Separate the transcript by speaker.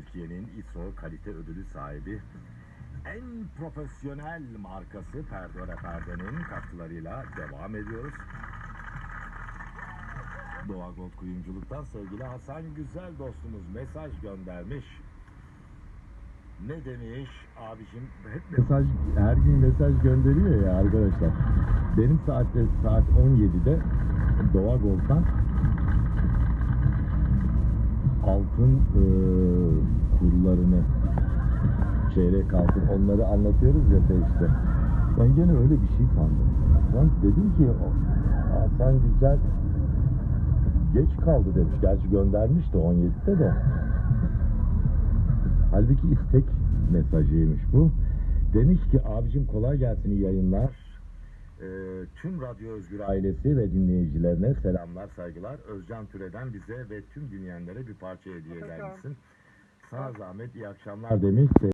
Speaker 1: Türkiye'nin ISO kalite ödülü sahibi en profesyonel markası Perdora Perde'nin katkılarıyla devam ediyoruz. Doğa Gold Kuyumculuk'tan sevgili Hasan Güzel dostumuz mesaj göndermiş. Ne demiş abicim? Hep mesaj, her gün mesaj gönderiyor ya arkadaşlar. Benim saatte saat 17'de Doğa Gold'dan altın e, kurlarını çeyrek altın onları anlatıyoruz ya işte. Ben gene öyle bir şey sandım. Lan dedim ki Hasan Güzel geç kaldı demiş. Gerçi göndermişti 17'de de. Halbuki istek mesajıymış bu. Demiş ki abicim kolay gelsin yayınlar. Ee, tüm Radyo Özgür ailesi ve dinleyicilerine selamlar saygılar. Özcan Türe'den bize ve tüm dinleyenlere bir parça hediye eder misin? Sana zahmet iyi akşamlar demiş.